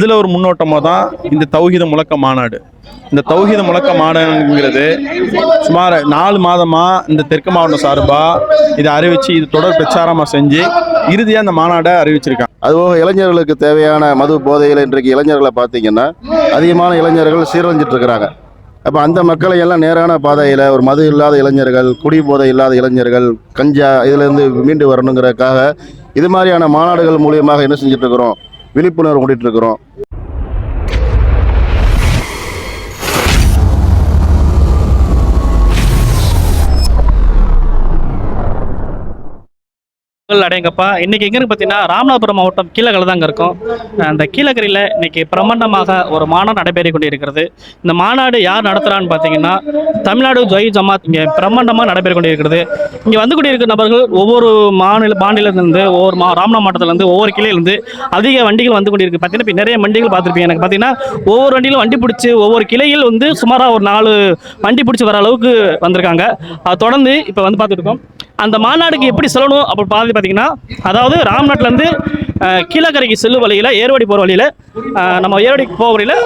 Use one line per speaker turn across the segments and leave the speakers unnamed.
இதில் ஒரு முன்னோட்டமாக தான் இந்த தௌஹீத முழக்க மாநாடு. இந்த தௌஹீத முழக்க மாநாடுங்கிறது சுமார் நாலு மாதமாக இந்த தெற்கு மாவட்டம் சார்பாக இதை அறிவித்து இது தொடர் பிரச்சாரமாக செஞ்சு இறுதியாக இந்த மாநாடை அறிவிச்சிருக்காங்க.
அதுபோக இளைஞர்களுக்கு தேவையான மது போதையில் இன்றைக்கு இளைஞர்களை பார்த்தீங்கன்னா அதிகமான இளைஞர்கள் சீரழிஞ்சிட்டு இருக்கிறாங்க. அப்போ அந்த மக்களை எல்லாம் நேரான பாதையில் ஒரு மது இல்லாத இளைஞர்கள் குடி போதை இல்லாத இளைஞர்கள் கஞ்சா இதிலேருந்து மீண்டு வரணுங்கிறதுக்காக இது மாதிரியான மாநாடுகள் மூலியமாக என்ன செஞ்சுட்டு இருக்கிறோம்? விழிப்புணர்வு கொண்டுட்டு இருக்கிறோம்.
அடையங்கப்பா இன்னைக்கு எங்கே பார்த்தீங்கன்னா ராமநாதபுரம் மாவட்டம் கீழகரை தாங்க இருக்கும். அந்த கீழகரையில் இன்னைக்கு பிரம்மாண்டமாக ஒரு மாநாடு நடைபெறி கொண்டிருக்கிறது. இந்த மாநாடு யார் நடத்துகிறான்னு பார்த்தீங்கன்னா தமிழ்நாடு ஜொய் ஜமாத் இங்கே பிரம்மாண்டமாக நடைபெறி கொண்டிருக்கிறது. இங்கே வந்து கொண்டிருக்கிற நபர்கள் ஒவ்வொரு மாநில மாநிலத்திலிருந்து ஒவ்வொரு மா ராமநாத மாவட்டத்திலேருந்து ஒவ்வொரு கிளையிலேருந்து அதிக வண்டிகள் வந்து கொண்டிருக்கு. பார்த்தீங்கன்னா இப்போ நிறைய வண்டிகள் பார்த்துருப்பீங்க. எனக்கு பார்த்தீங்கன்னா ஒவ்வொரு வண்டியிலும் வண்டி பிடிச்சி ஒவ்வொரு கிளையில் வந்து சுமாராக ஒரு நாலு வண்டி பிடிச்சி வர அளவுக்கு வந்திருக்காங்க. அதை தொடர்ந்து இப்போ வந்து பார்த்துருக்கோம் அந்த மாநாடுக்கு எப்படி செல்லணும் அப்படி பார்த்து பார்த்தீங்கன்னா அதாவது ராம்நாட்லேருந்து கீழக்கரைக்கு செல்லும் வழியில் ஏர்வடி போகிற வழியில் நம்ம ஏர்வடி போகிற வழியில்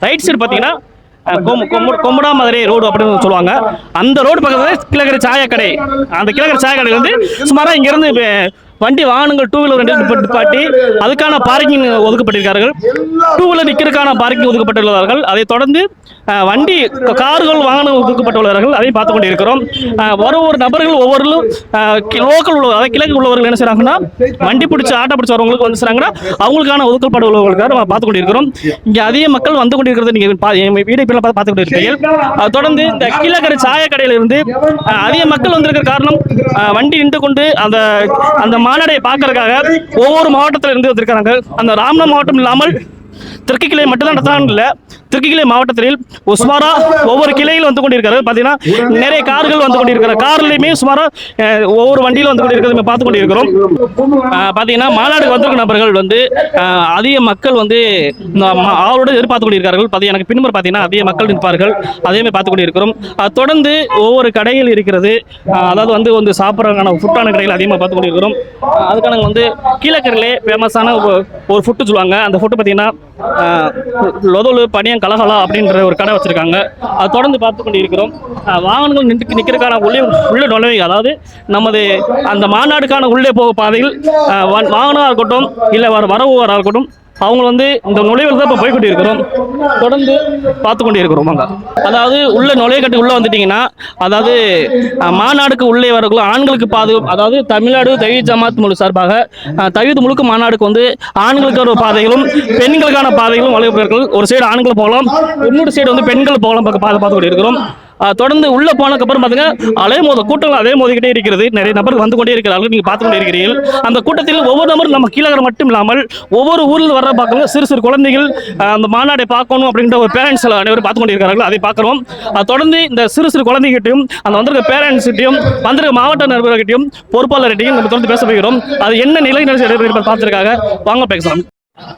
ரைட் சைடு பார்த்தீங்கன்னா அஹ், கொம் கொம்மு- கொம்படாமதுரை ரோடு அப்படின்னு சொல்லுவாங்க. அந்த ரோடு பக்கத்தில் கிழக்கரை சாயக்கடை. அந்த கிழக்கரை சாயக்கடை வந்து சுமாராக இங்கேருந்து வண்டி வாகனங்கள் டூ வீலர் ரெண்டு நிப்பாட்டி அதுக்கான பார்க்கிங் ஒதுக்கப்பட்டிருக்கார்கள் டூ வீலர் நிற்கிறதுக்கான பார்க்கிங் ஒதுக்கப்பட்டுள்ளார்கள் அதை தொடர்ந்து வண்டி கார்கள் வாகனம் ஒதுக்கப்பட்டுள்ளார்கள் அதையும் பார்த்து கொண்டு இருக்கிறோம் அஹ், ஒரு நபர்கள் ஒவ்வொருவரும் லோக்கல் உள்ள அதாவது கிழக்கு உள்ளவர்கள் என்ன செய்கிறாங்கன்னா வண்டி பிடிச்சி ஆட்டோ பிடிச்ச வரவங்களுக்கு வந்து செய்கிறாங்கன்னா அவங்களுக்கான ஒதுக்கப்பட உள்ளவர்களுக்காக நம்ம பார்த்து கொண்டு இருக்கிறோம் இங்கே அதிக மக்கள் வந்து கொண்டிருக்கிறது நீங்கள் வீடியோ பார்த்து பார்த்து கொண்டு இருப்பீர்கள் அதை தொடர்ந்து இந்த கீழக்கரை சாயக்கடையில் இருந்து அதிக மக்கள் வந்திருக்கிற காரணம் வண்டி நின்று கொண்டு அந்த அந்த மாநாடை பார்க்கறதுக்காக ஒவ்வொரு மாவட்டத்தில் இருந்து வந்திருக்கிறாங்க. அந்த ராமநாதபுரம் மாவட்டம் இல்லாமல் தெற்கு கிளை மட்டும்தான் நடத்துறாங்க இல்லை. தெற்கு மாவட்டத்தில் சுமாரா ஒவ்வொரு கிளையில் வந்து கொண்டிருக்கிறது. பார்த்தீங்கன்னா நிறைய கார்கள் வந்து கொண்டிருக்கிற கார்லையுமே சுமாரா ஒவ்வொரு வண்டியிலும் வந்து கொண்டிருக்கிறது பார்த்து கொண்டிருக்கிறோம். பார்த்தீங்கன்னா மாநாடுக்கு வந்திருக்க நபர்கள் வந்து அதிக மக்கள் வந்து இந்த எதிர்பார்த்து கொண்டிருக்கிறார்கள். பார்த்து எனக்கு பின்புறம் பார்த்தீங்கன்னா அதிக மக்கள் நிற்பார்கள். அதேமாதிரி பார்த்து கொண்டிருக்கிறோம். தொடர்ந்து ஒவ்வொரு கடைகள் இருக்கிறது அதாவது வந்து வந்து சாப்பிட்றதுக்கான ஃபுட்டான கடைகள் அதிகமாக பார்த்து கொண்டிருக்கிறோம். அதுக்கான வந்து கீழக்கரையிலே ஃபேமஸான ஒரு ஃபுட்டு சொல்லுவாங்க. அந்த ஃபுட்டு பார்த்தீங்கன்னா லொதலு பனியம் கலகலா அப்படின்ற ஒரு கடை வச்சுருக்காங்க. அது தொடர்ந்து பார்த்து கொண்டு இருக்கிறோம் வாகனங்கள் நின்று நிற்கிறதுக்கான உள்ளே உள்ள நுழைவு அதாவது நமது அந்த மாநாடுக்கான உள்ளே போக பாதையில் வாகனமாக இருக்கட்டும் இல்லை வர வரவுவராக இருக்கட்டும் அவங்க வந்து இந்த நுழைவில் தான் இப்போ போய்கொண்டு இருக்கிறோம் தொடர்ந்து பார்த்து கொண்டு இருக்கிறோம் அங்கே. அதாவது உள்ள நுழைய உள்ளே வந்துட்டிங்கன்னா அதாவது மாநாடுக்கு உள்ளே வரக்குள்ள ஆண்களுக்கு பாதுகாப்பு அதாவது தமிழ்நாடு தவித் ஜமாத் முழு சார்பாக தவித் முழுக்க மாநாடுக்கு வந்து ஆண்களுக்கு ஒரு பாதைகளும் பெண்களுக்கான பாதைகளும் வழிபடுறார்கள் ஒரு சைடு ஆண்கள் போகலாம் இன்னொரு சைடு வந்து பெண்கள் போகலாம் பார்த்து பார்த்து கொண்டு இருக்கிறோம் தொடர்ந்து உள்ள போனதுக்கப்புறம் பார்த்தீங்கன்னா அலே மோத கூட்டங்கள் அதே மோதிக்கிட்டே இருக்கிறது. நிறைய நபர்கள் வந்து கொண்டே இருக்கிறார்கள். நீங்கள் பார்த்து கொண்டே இருக்கிறீர்கள். அந்த கூட்டத்தில் ஒவ்வொரு நபரும் நம்ம கீழகரம் மட்டும் இல்லாமல் ஒவ்வொரு ஊரில் வர பார்க்கணும் சிறு சிறு குழந்தைகள் அந்த மாநாடை பார்க்கணும் அப்படின்ற ஒரு பேரண்ட்ஸ் அனைவரும் பார்த்து கொண்டிருக்கிறார்கள் அதை பார்க்குறோம். தொடர்ந்து இந்த சிறு சிறு குழந்தைகிட்டையும் அந்த வந்திருக்க பேரண்ட்ஸ்கிட்டையும் வந்திருக்க மாவட்ட நிர்வாகிட்டையும் பொறுப்பாளர்கிட்டையும் நம்ம தொடர்ந்து பேச போகிறோம். அது என்ன நிலை பார்த்துருக்காங்க? வாங்க பேசலாம்.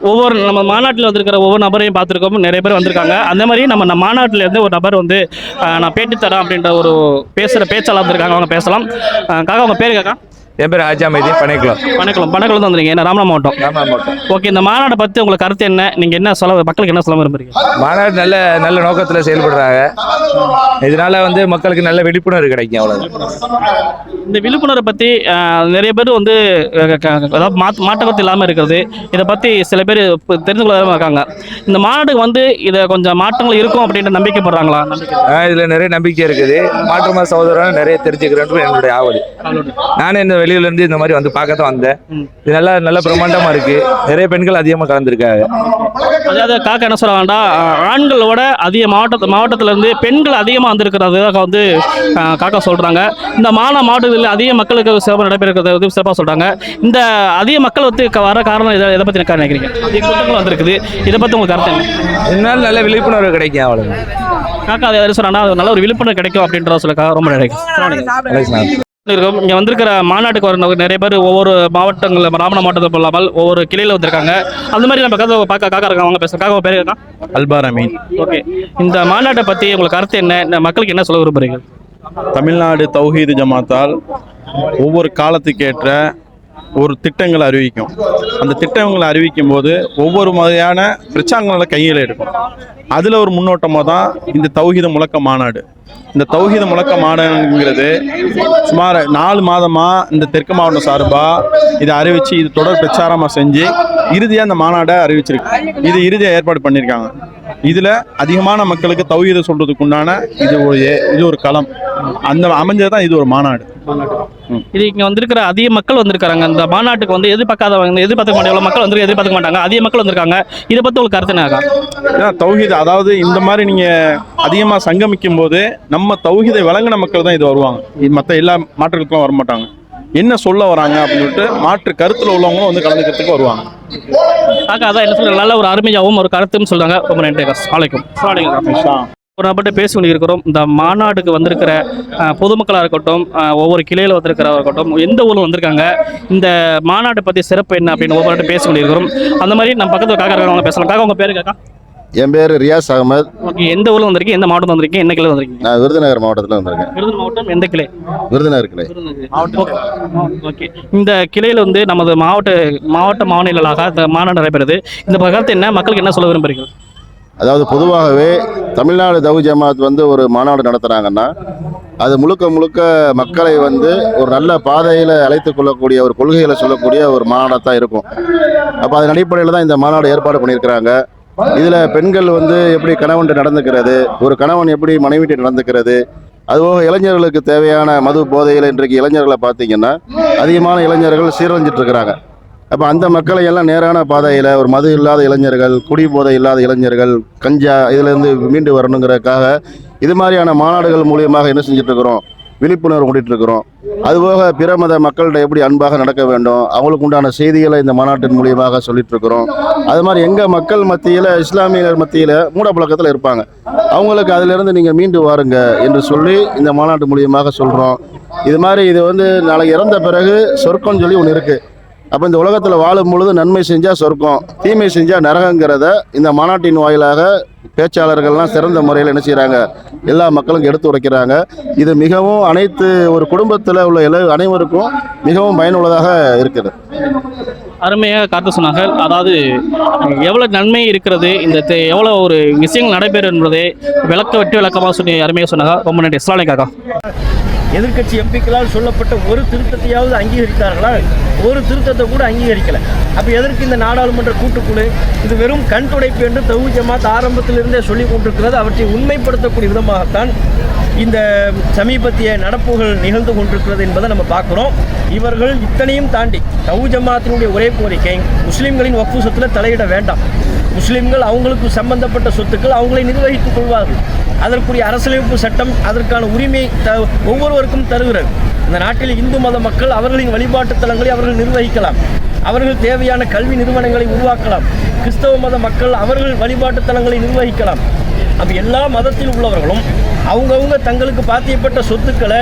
ஒவ்வொரு நம்ம மாநாட்டில் வந்திருக்கிற ஒவ்வொரு நபரையும் பார்த்துருக்கோம். நிறைய பேர் வந்திருக்காங்க. அந்த மாதிரி நம்ம நம்ம மாநாட்டில் இருந்து ஒரு நபர் வந்து நான் பேட்டி தரேன் அப்படின்ற ஒரு பேசுகிற பேச்சாளர் வந்திருக்காங்க. அவங்க பேசலாம். காக்கா அவங்க பேர் காக்கா?
என் பேர் ஆஜா மைதீன் பனைக்குளம்.
பணக்குளம் பணக்குளம் தான் வந்துருங்க என்ன ராமநாத மாவட்டம்?
ராமநாத மாவட்டம்.
ஓகே இந்த மாநாட்டை பற்றி உங்களுக்கு கருத்து என்ன? நீங்கள் என்ன சொல்ல மக்களுக்கு என்ன சொல்ல விரும்புறீங்க?
மாநாடு நல்ல நல்ல நோக்கத்தில் செயல்படுறாங்க. இதனால வந்து மக்களுக்கு நல்ல விழிப்புணர்வு கிடைக்கும் அவ்வளோதான்
இந்த விழிப்புணர்வை பற்றி நிறைய பேர் வந்து அதாவது மாற்று மாற்றக்கருத்து இல்லாமல் இருக்கிறது இதை பற்றி சில பேர் தெரிந்து கொள்ளாம இருக்காங்க. இந்த மாநாட்டுக்கு வந்து இதை கொஞ்சம் மாற்றங்கள் இருக்கும் அப்படின்ற நம்பிக்கைப்படுறாங்களா? நம்பிக்கை.
இதில் நிறைய நம்பிக்கை இருக்குது. மாற்றுமா சகோதரன் நிறைய தெரிஞ்சுக்கிறேன் என்னுடைய ஆவல். நானே இந்த வெளியில இருந்து இந்த மாதிரி வந்து பார்க்க தான் வந்தேன். இது நல்லா நல்ல பிரம்மாண்டமா இருக்கு. நிறைய பெண்கள் அதிகமாக கலந்துருக்காங்க.
அதாவது காக்கா என்ன சொல்ல வேண்டாம் ஆண்களோட அதிக மாவட்ட மாவட்டத்துல இருந்து பெண்கள் அதிகமாக வந்திருக்கிறதாக வந்து காக்கா சொல்றாங்க. இந்த மாநில மாவட்டத்தில் அதிக மக்களுக்கு சிறப்பாக நடைபெறுகிறத வந்து சிறப்பாக சொல்றாங்க. இந்த அதிக மக்கள் வந்து வர காரணம் இதை இதை பற்றி என்ன நினைக்கிறீங்க? அதிக கூட்டங்கள் வந்திருக்குது. இதை பற்றி உங்களுக்கு கருத்து என்ன?
இதனால நல்ல விழிப்புணர்வு கிடைக்கும் அவ்வளோதான்
காக்கா அதை சொல்றாங்கன்னா அது நல்ல ஒரு விழிப்புணர்வு கிடைக்கும் அப்படின்றத சொல்ல ரொம்ப நினைக்கிறேன் இருக்கும் இங்கே வந்திருக்கிற மாநாட்டுக்கு வர நிறைய பேர் ஒவ்வொரு மாவட்டங்கள் ராமநாத மாவட்டத்தில் இல்லாமல் ஒவ்வொரு கிளையில் வந்திருக்காங்க. அந்த மாதிரி நம்ம கதை பார்க்க காக்கா இருக்காங்க. அவங்க பேசுகிறேன் காக்கா பேர் இருக்கா
அல்பார் அமீன்
ஓகே. இந்த மாநாட்டை பற்றி உங்களுக்கு கருத்து என்ன? இந்த மக்களுக்கு என்ன சொல்ல விரும்புறீங்க?
தமிழ்நாடு தௌஹீது ஜமாத்தால் ஒவ்வொரு காலத்துக்கேற்ற ஒரு திட்டங்களை அறிவிக்கும். அந்த திட்டங்களை அறிவிக்கும் போது ஒவ்வொரு மாதிரியான பிரச்சாரங்களை கையில் எடுக்கும். அதில் ஒரு முன்னோட்டமாக தான் இந்த தௌஹீத முழக்க மாநாடு. இந்த தௌஹீத முழக்க மாநாடுங்கிறது சுமார் நாலு மாதமாக இந்த தெற்கு மாவட்டம் சார்பாக இதை அறிவித்து இது தொடர் பிரச்சாரமாக செஞ்சு இறுதியாக இந்த மாநாடை அறிவிச்சிருக்கு. இது இறுதியாக ஏற்பாடு பண்ணியிருக்காங்க இதில் அதிகமான மக்களுக்கு தௌஹீத சொல்கிறதுக்கு உண்டான இது ஒரு இது ஒரு களம். அந்த அமைஞ்சது தான் இது ஒரு மாநாடு.
இது இங்கே வந்திருக்கிற அதிக மக்கள் வந்திருக்காங்க அந்த மாநாட்டுக்கு வந்து எதிர்பார்க்காதவங்க எதிர்பார்க்க மாட்டாங்க மக்கள் வந்து எதிர்பார்க்க மாட்டாங்க. அதிக மக்கள் வந்திருக்காங்க. இதை பற்றி உங்களுக்கு கருத்து என்ன
தௌஹீத் அதாவது இந்த மாதிரி நீங்கள் அதிகமாக சங்கமிக்கும் போது நம்ம தௌஹீதை விளங்கின மக்கள் தான் இது வருவாங்க. இது மற்ற எல்லா மாற்றுகளுக்கெல்லாம் வர மாட்டாங்க என்ன சொல்ல வராங்க அப்படின்னு சொல்லிட்டு மாற்று கருத்தில் உள்ளவங்களும் வந்து கலந்துக்கிறதுக்கு வருவாங்க.
காக்கா அதான் என்ன சொல்ற நல்ல ஒரு அருமையாகவும் ஒரு கருத்தும் சொல்றாங்க. ரொம்ப நன்றி வலைக்கும் ஒரு நபர்கிட்ட பேசி கொண்டிருக்கிறோம். இந்த மாநாடுக்கு வந்திருக்கிற பொதுமக்களாக இருக்கட்டும் ஒவ்வொரு கிளையில் வந்திருக்கிறவா இருக்கட்டும் எந்த ஊரில் வந்திருக்காங்க இந்த மாநாட்டை பற்றி சிறப்பு என்ன அப்படின்னு ஒவ்வொரு பேசி கொண்டிருக்கிறோம். அந்த மாதிரி நம்ம பக்கத்தில் காக்கா இருக்கிறவங்க பேசலாம். காக்கா உங்கள் பேரு காக்கா?
என் பேர் ரியாஸ் அகமது.
ஓகே எந்த ஊரில் வந்திருக்கீங்க? எந்த மாவட்டம் வந்திருக்கீங்க? என்ன கிளை வந்திருக்கீங்க?
நான் விருதுநகர் மாவட்டத்தில் வந்திருக்கேன்.
விருதுநகர் மாவட்டம் எந்த கிளை?
விருதுநகர் கிளை.
ஓகே. இந்த கிளையில் வந்து நமது மாவட்ட மாவட்ட மாநிலங்களாக மாநாடு நடைபெறுது. இந்த பக்கத்து என்ன? மக்களுக்கு என்ன சொல்ல விரும்புகிறீர்கள்
அதாவது பொதுவாகவே தமிழ்நாடு தவு ஜமாத் வந்து ஒரு மாநாடு நடத்துகிறாங்கன்னா அது முழுக்க முழுக்க மக்களை வந்து ஒரு நல்ல பாதையில் அழைத்து கொள்ளக்கூடிய ஒரு கொள்கைகளை சொல்லக்கூடிய ஒரு மாநாடாக தான் இருக்கும். அப்போ அதன் அடிப்படையில் தான் இந்த மாநாடு ஏற்பாடு பண்ணியிருக்கிறாங்க. இதில் பெண்கள் வந்து எப்படி கணவன் நடந்துக்கிறது ஒரு கணவன் எப்படி மனைவிட்டு நடந்துக்கிறது அதுபோக இளைஞர்களுக்கு தேவையான மது போதையில் இன்றைக்கு இளைஞர்களை பார்த்தீங்கன்னா அதிகமான இளைஞர்கள் சீரழிஞ்சிட்டு இருக்கிறாங்க. அப்போ அந்த மக்களை எல்லாம் நேரான பாதையில் ஒரு மது இல்லாத இளைஞர்கள் குடி போதை இல்லாத இளைஞர்கள் கஞ்சா இதிலேருந்து மீண்டு வரணுங்கிறதுக்காக இது மாதிரியான மாநாடுகள் மூலியமாக என்ன செஞ்சுட்டு இருக்கிறோம்? விழிப்புணர்வு கொண்டுட்டு இருக்கிறோம் அதுபோக பிற மத மக்கள்கிட்ட எப்படி அன்பாக நடக்க வேண்டும் அவங்களுக்கு உண்டான செய்திகளை இந்த மாநாட்டின் மூலியமாக சொல்லிட்டு இருக்கிறோம் அது மாதிரி எங்கள் மக்கள் மத்தியில் இஸ்லாமியர் மத்தியில் மூடப்பழக்கத்தில் இருப்பாங்க. அவங்களுக்கு அதிலிருந்து நீங்கள் மீண்டு வாருங்க என்று சொல்லி இந்த மாநாட்டு மூலியமாக சொல்கிறோம் இது மாதிரி இது வந்து நாளைக்கு இறந்த பிறகு சொர்க்கம்னு சொல்லி ஒன்று இருக்குது அப்போ இந்த உலகத்தில் வாழும் பொழுது நன்மை செஞ்சால் சொர்க்கம் தீமை செஞ்சால் நரகங்கிறத இந்த மாநாட்டின் வாயிலாக பேச்சாளர்கள்லாம் சிறந்த முறையில் என்ன செய்கிறாங்க எல்லா மக்களும் எடுத்து உரைக்கிறாங்க. இது மிகவும் அனைத்து ஒரு குடும்பத்தில் உள்ள எல்லா அனைவருக்கும் மிகவும் பயனுள்ளதாக இருக்குது.
அருமையாக காத்து சொன்னாங்க. அதாவது எவ்வளோ நன்மை இருக்கிறது இந்த எவ்வளோ ஒரு விஷயங்கள் நடைபெறும் என்பதை விளக்க வெட்டி விளக்கமாக சொல்லி அருமையாக சொன்னாங்க. ரொம்ப நன்றி. இஸ்லாலை எதிர்கட்சி
எதிர்க்கட்சி எம்பிக்களால் சொல்லப்பட்ட ஒரு திருத்தத்தையாவது அங்கீகரித்தார்களா? ஒரு திருத்தத்தை கூட அங்கீகரிக்கலை. அப்போ எதற்கு இந்த நாடாளுமன்ற கூட்டுக்குழு? இது வெறும் கண் துடைப்பு என்று தகு ஜமாத் ஆரம்பத்திலிருந்தே சொல்லி கொண்டிருக்கிறது. அவற்றை உண்மைப்படுத்தக்கூடிய விதமாகத்தான் இந்த சமீபத்திய நடப்புகள் நிகழ்ந்து கொண்டிருக்கிறது என்பதை நம்ம பார்க்குறோம். இவர்கள் இத்தனையும் தாண்டி தவு ஜமாத்தினுடைய ஒரே கோரிக்கை முஸ்லீம்களின் ஒப்பு சொத்துல தலையிட வேண்டாம். முஸ்லீம்கள் அவங்களுக்கு சம்பந்தப்பட்ட சொத்துக்கள் அவங்களை நிர்வகித்துக் கொள்வார்கள். அதற்குரிய அரசியலமைப்பு சட்டம் அதற்கான உரிமை த ஒவ்வொருவருக்கும் தருகிறது. இந்த நாட்டில் இந்து மத மக்கள் அவர்களின் வழிபாட்டுத் தலங்களை அவர்கள் நிர்வகிக்கலாம். அவர்கள் தேவையான கல்வி நிறுவனங்களை உருவாக்கலாம். கிறிஸ்தவ மத மக்கள் அவர்கள் வழிபாட்டுத் தலங்களை நிர்வகிக்கலாம். அப்போ எல்லா மதத்தில் உள்ளவர்களும் அவங்கவுங்க தங்களுக்கு பாத்தியப்பட்ட சொத்துக்களை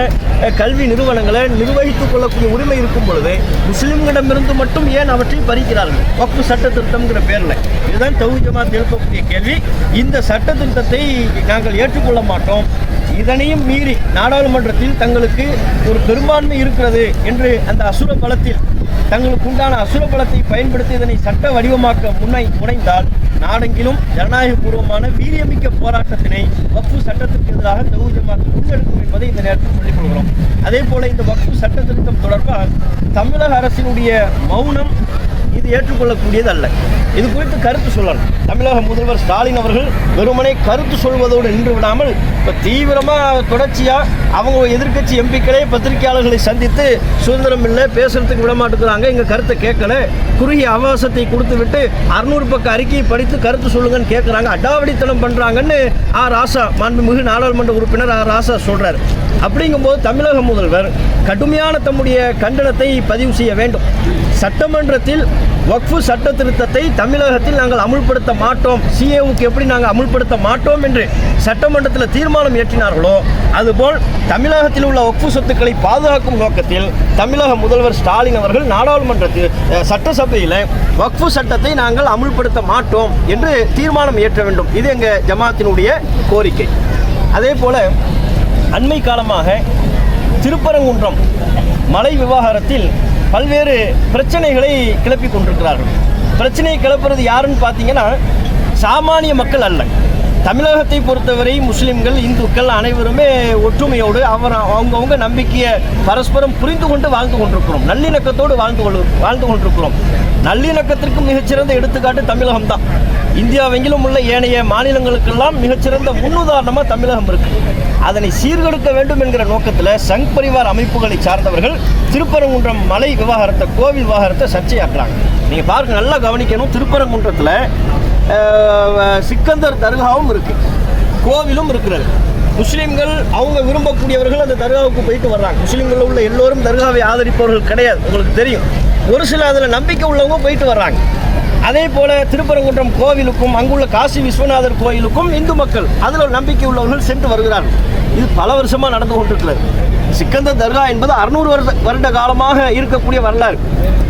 கல்வி நிறுவனங்களை நிர்வகித்துக் கொள்ளக்கூடிய உரிமை இருக்கும் பொழுது முஸ்லிம்களிடமிருந்து மட்டும் ஏன் அவற்றை பறிக்கிறார்கள்? வக்ஃபு சட்ட திருத்தம்ங்கிற பேரில். இதுதான் தௌஹீத் ஜமாத் எழுப்பக்கூடிய கேள்வி. இந்த சட்ட திருத்தத்தை நாங்கள் ஏற்றுக்கொள்ள மாட்டோம். இதனையும் மீறி நாடாளுமன்றத்தில் தங்களுக்கு ஒரு பெரும்பான்மை இருக்கிறது என்று அந்த அசுர பலத்தில் தங்களுக்கு உண்டான அசுர பலத்தை பயன்படுத்தி இதனை சட்ட வடிவமாக்க முனை முனைந்தால் நாடெங்கிலும் ஜனநாயகபூர்வமான வீரியமிக்க போராட்டத்தினை வக்ஃபு சட்டத்திற்கு எதிராக தௌஹீத் ஜமாத் முன்னெடுக்கும் என்பதை இந்த நேரத்தில் சொல்லிக் கொள்கிறோம் அதே போல இந்த வக்ஃபு சட்ட திருத்தம் தொடர்பாக தமிழக அரசினுடைய மௌனம் இது ஏற்றுக்கொள்ளக்கூடியது அல்ல இது குறித்து கருத்து சொல்லணும் தமிழக முதல்வர் ஸ்டாலின் அவர்கள் வெறுமனே கருத்து சொல்வதோடு நின்று விடாமல் இப்போ தீவிரமாக தொடர்ச்சியாக அவங்க எதிர்க்கட்சி எம்பிக்களே பத்திரிகையாளர்களை சந்தித்து சுதந்திரம் இல்லை பேசுறதுக்கு விட மாட்டேங்கிறாங்க எங்கள் கருத்தை கேட்கல. குறுகிய அவகாசத்தை கொடுத்து விட்டு அறுநூறு பக்க அறிக்கையை படித்து கருத்து சொல்லுங்கன்னு கேட்குறாங்க. அடாவடித்தனம் பண்ணுறாங்கன்னு ஆ ராசா மாண்புமிகு நாடாளுமன்ற உறுப்பினர் ஆ ராசா சொல்கிறார் அப்படிங்கும்போது தமிழக முதல்வர் கடுமையான தம்முடைய கண்டனத்தை பதிவு செய்ய வேண்டும். சட்டமன்றத்தில் வக்ஃபு சட்ட திருத்தத்தை தமிழகத்தில் நாங்கள் அமுல்படுத்த மாட்டோம். சிஏவுக்கு எப்படி நாங்கள் அமுல்படுத்த மாட்டோம் என்று சட்டமன்றத்தில் தீர்மானம் இயற்றினார்களோ அதுபோல் தமிழகத்தில் உள்ள வக்ஃபு சொத்துக்களை பாதுகாக்கும் நோக்கத்தில் தமிழக முதல்வர் ஸ்டாலின் அவர்கள் நாடாளுமன்றத்தில் சட்டசபையில் வக்ஃபு சட்டத்தை நாங்கள் அமுல்படுத்த மாட்டோம் என்று தீர்மானம் இயற்ற வேண்டும். இது எங்கள் ஜமாத்தினுடைய கோரிக்கை. அதே போல் அண்மை காலமாக திருப்பரங்குன்றம் மலை விவகாரத்தில் பல்வேறு பிரச்சனைகளை கிளப்பி கொண்டிருக்கிறார்கள். பிரச்சனையை கிளப்புறது யாருன்னு பார்த்தீங்கன்னா சாமானிய மக்கள் அல்ல. தமிழகத்தை பொறுத்தவரை முஸ்லிம்கள் இந்துக்கள் அனைவருமே ஒற்றுமையோடு அவர் அவங்கவுங்க நம்பிக்கையை பரஸ்பரம் புரிந்து கொண்டு வாழ்ந்து கொண்டிருக்கிறோம். நல்லிணக்கத்தோடு வாழ்ந்து கொள் வாழ்ந்து கொண்டிருக்கிறோம். நல்லிணக்கத்திற்கு மிகச்சிறந்த எடுத்துக்காட்டு தமிழகம் தான் இந்தியாவெங்கிலும் உள்ள ஏனைய மாநிலங்களுக்கெல்லாம் மிகச்சிறந்த முன்னுதாரணமாக தமிழகம் இருக்கு. அதனை சீர்கெடுக்க வேண்டும் என்கிற நோக்கத்தில் சங் பரிவார் அமைப்புகளை சார்ந்தவர்கள் திருப்பரங்குன்றம் மலை விவகாரத்தை கோவில் விவகாரத்தை சர்ச்சையாக்குறாங்க. நீங்கள் பாருங்க நல்லா கவனிக்கணும். திருப்பரங்குன்றத்தில் சிக்கந்தர் தர்காவும் இருக்கு. கோவிலும் இருக்கிறது. முஸ்லீம்கள் அவங்க விரும்பக்கூடியவர்கள் அந்த தர்காவுக்கு போயிட்டு வர்றாங்க. முஸ்லீம்கள் உள்ள எல்லோரும் தர்காவை ஆதரிப்பவர்கள் கிடையாது. உங்களுக்கு தெரியும். ஒரு சில அதில் நம்பிக்கை உள்ளவங்க போயிட்டு வர்றாங்க. அதே போல திருப்பரங்குன்றம் கோவிலுக்கும் அங்குள்ள காசி விஸ்வநாதர் கோயிலுக்கும் இந்து மக்கள் அதில் நம்பிக்கை உள்ளவர்கள் சென்று வருகிறார்கள். இது பல வருஷமாக நடந்து கொண்டிருக்கிறது. சிக்கந்தர் தர்கா என்பது அறுநூறு வருட வருட காலமாக இருக்கக்கூடிய வரலாறு.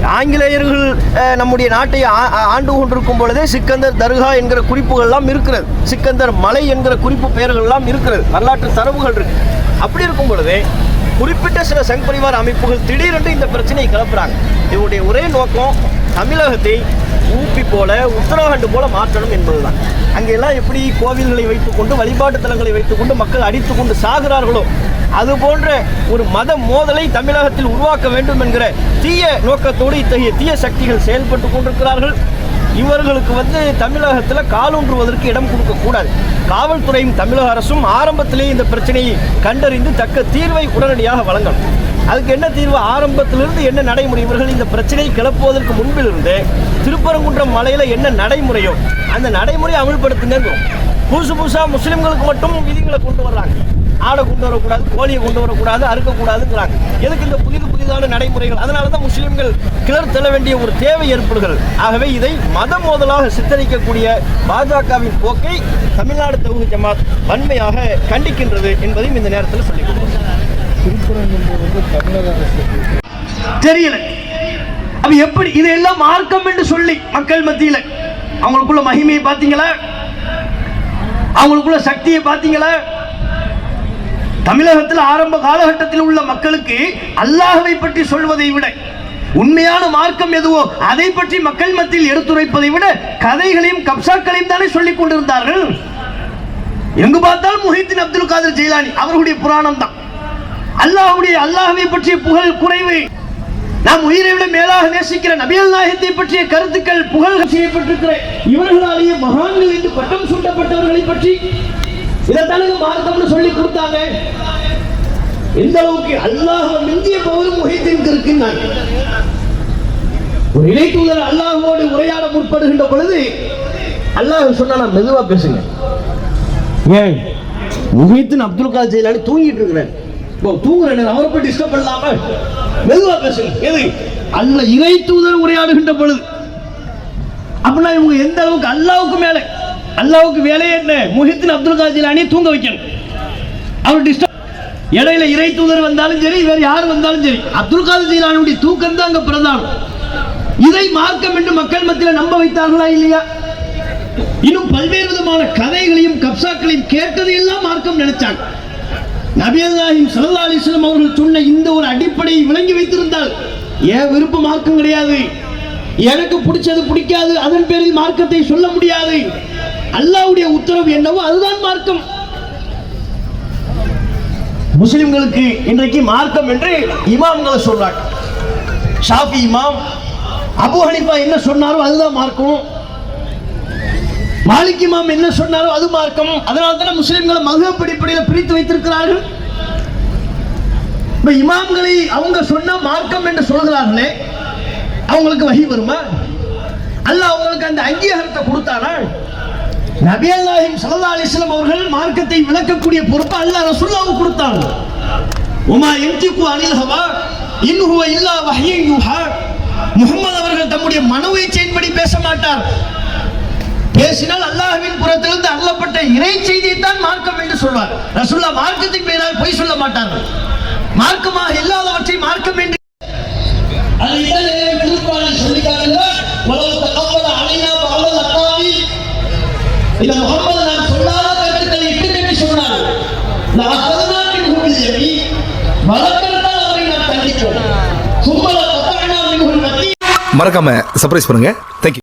ஆங்கிலேயர்கள் நம்முடைய நாட்டை ஆ- ஆண்டு கொண்டிருக்கும் பொழுதே சிக்கந்தர் தர்கா என்கிற குறிப்புகள்லாம் இருக்கிறது. சிக்கந்தர் மலை என்கிற குறிப்பு பெயர்கள்லாம் இருக்கிறது. வரலாற்று தரவுகள் இருக்கு. அப்படி இருக்கும் பொழுதே குறிப்பிட்ட சில சங் பரிவார அமைப்புகள் திடீரென்று இந்த பிரச்சனையை கிளப்புறாங்க. இவருடைய ஒரே நோக்கம் தமிழகத்தை ஊப்பி போல உத்தரகாண்ட் போல மாற்றணும் என்பதுதான். அங்கெல்லாம் எப்படி கோவில்களை வைத்துக்கொண்டு வழிபாட்டு தலங்களை வைத்துக்கொண்டு மக்கள் அடித்து கொண்டு சாகிறார்களோ அது போன்ற ஒரு மத மோதலை தமிழகத்தில் உருவாக்க வேண்டும் என்கிற தீய நோக்கத்தோடு இத்தகைய தீய சக்திகள் செயல்பட்டு கொண்டிருக்கிறார்கள். இவர்களுக்கு வந்து தமிழகத்தில் காலூன்றுவதற்கு இடம் கொடுக்கக்கூடாது காவல்துறையும் தமிழக அரசும் ஆரம்பத்திலேயே இந்த பிரச்சனையை கண்டறிந்து தக்க தீர்வை உடனடியாக வழங்கணும். அதுக்கு என்ன தீர்வு? ஆரம்பத்திலிருந்து என்ன நடைமுறை? இவர்கள் இந்த பிரச்சனையை கிளப்புவதற்கு முன்பிலிருந்து திருப்பரங்குன்றம் மலையில் என்ன நடைமுறையோ அந்த நடைமுறையை அமல்படுத்துங்க புதுசு புதுசாக முஸ்லீம்களுக்கு மட்டும் விதிகளை கொண்டு வர்றாங்க. ஆடை கொண்டு வரக்கூடாது கோழியை கொண்டு வரக்கூடாது அறுக்கக்கூடாதுங்கிறாங்க. எதுக்கு இந்த புதிது புதிதான நடைமுறைகள்? அதனால தான் முஸ்லீம்கள் கிளர் தள்ள வேண்டிய ஒரு தேவை ஏற்படுகிறது. ஆகவே இதை மத மோதலாக சித்தரிக்கக்கூடிய பாஜகவின் போக்கை தமிழ்நாடு தொகுதி ஜமாத் வன்மையாக கண்டிக்கின்றது என்பதையும் இந்த நேரத்தில் தெரியல. அப்ப எப்படி இதெல்லாம் மார்க்கம் என்று சொல்லி மக்கள் மத்தியில அவங்களுக்குள்ள மகிமையை பார்த்தீங்களா? அவங்களுக்குள்ள சக்தியை பார்த்தீங்களா? தமிழகத்தில் ஆரம்ப காலகட்டத்தில் உள்ள மக்களுக்கு அல்லாஹவை பற்றி சொல்வதை விட உண்மையான மார்க்கம் எதுவோ அதை பற்றி மக்கள் மத்தியில் எடுத்துரைப்பதை விட கதைகளையும் கப்சாக்களையும் தானே சொல்லிக் கொண்டிருந்தார்கள். எங்கு பார்த்தாலும் முஹித்தின் அப்துல் காதர் ஜெயிலானி அவர்களுடைய புராணம் தான் அல்லாஹுடைய அல்லாஹ்வை பற்றிய புகழ் குறைவு. நாம் உயிரை விட மேலாக நேசிக்கிற நபியல் நாயகத்தை பற்றிய கருத்துக்கள் புகழ் செய்யப்பட்டிருக்கிற இவர்களாலேயே மகான்கள் என்று பட்டம் சூட்டப்பட்டவர்களை பற்றி இதைத்தானே மார்க்கம்னு சொல்லி கொடுத்தாங்க. எந்த அளவுக்கு அல்லாஹ் மிஞ்சிய பவரும் முகைத்திற்கு இருக்கின்றாங்க ஒரு இணை தூதர் அல்லாஹோடு உரையாட முற்படுகின்ற பொழுது அல்லாஹ் சொன்னா மெதுவா பேசுங்க. ஏன் முஹித்தின் அப்துல் கால் ஜெயிலானி தூங்கிட்டு இருக்கிறேன் இப்போ தூங்குறேன் அவரை போய் டிஸ்டர்ப் பண்ணலாம? மெதுவா பேசுங்க. எது? அல்ல இறை தூதர் உரையாடுகின்ற பொழுது. அப்படின்னா இவங்க எந்த அளவுக்கு அல்லாவுக்கு மேலே அல்லாவுக்கு வேலையே என்ன? முஹித்தின் அப்துல் காதர் தூங்க வைக்கணும். அவர் டிஸ்டர்ப் இடையில இறை தூதர் வந்தாலும் சரி வேற யார் வந்தாலும் சரி அப்துல் காதர் ஜெயிலானுடைய தூக்கம் தான் அங்க பிரதானம். இதை மார்க்கம் என்று மக்கள் மத்தியில் நம்ப வைத்தார்களா இல்லையா? இன்னும் பல்வேறு விதமான கதைகளையும் கப்சாக்களையும் கேட்டது எல்லாம் மார்க்கம் நினைச்சாங்க. நபியல்லாஹிம் சல்லா அலிஸ்லம் அவர்கள் சொன்ன இந்த ஒரு அடிப்படையை விளங்கி வைத்திருந்தால் ஏன் விருப்ப மார்க்கம் கிடையாது? எனக்கு பிடிச்சது பிடிக்காது அதன் பேரில் மார்க்கத்தை சொல்ல முடியாது. அல்லாவுடைய உத்தரவு என்னவோ அதுதான் மார்க்கம். முஸ்லிம்களுக்கு இன்றைக்கு மார்க்கம் என்று இமாம்களை சொல்றாங்க. ஷாஃபி இமாம் அபு ஹனிஃபா என்ன சொன்னாரோ அதுதான் மார்க்கம். மாலிக் இமாம் என்ன சொன்னாலும் அது மார்க்கம். அதனால தானே முஸ்லிம்களை மதுஹப் அடிப்படையில் பிரித்து வைத்திருக்கிறார்கள். இப்ப இமாம்களை அவங்க சொன்ன மார்க்கம் என்று சொல்கிறார்களே அவங்களுக்கு வகி வருமா? அல்ல அவங்களுக்கு அந்த அங்கீகாரத்தை கொடுத்தானா? நபி அல்லாஹிம் சல்லா அலிஸ்லாம் அவர்கள் மார்க்கத்தை விளக்கக்கூடிய பொறுப்பை அல்லாஹ் ரசூல்லாவுக்கு கொடுத்தாங்க. உமா எம்திக்கு அனில் ஹவா இன்னுவ இல்லா வஹியூஹா யூஹா. முகமது அவர்கள் தம்முடைய செயின்படி பேச மாட்டார். பேசினால் அல்லாஹ்வின் புறத்திலிருந்து அருளப்பட்ட இறை செய்தியை தான் மார்க்கம் என்று சொல்வார். ரசூல்லா மார்க்கத்தின் பெயரால் பொய் சொல்ல மாட்டார்கள். மார்க்கமாக இல்லாதவற்றை மார்க்கம் என்று அது இதனை திருப்பாளர் சொல்லிக்காங்க உலக தகவல இந்த முகமது நான் சொல்லாத கருத்துக்களை இட்டு கட்டி சொன்னார். நான் உங்கள் எவி வழக்கத்தால் அவரை நாம் கண்டிப்போம் சும்மல தப்பான
மறக்காம சர்ப்ரைஸ் பண்ணுங்க. தேங்க்யூ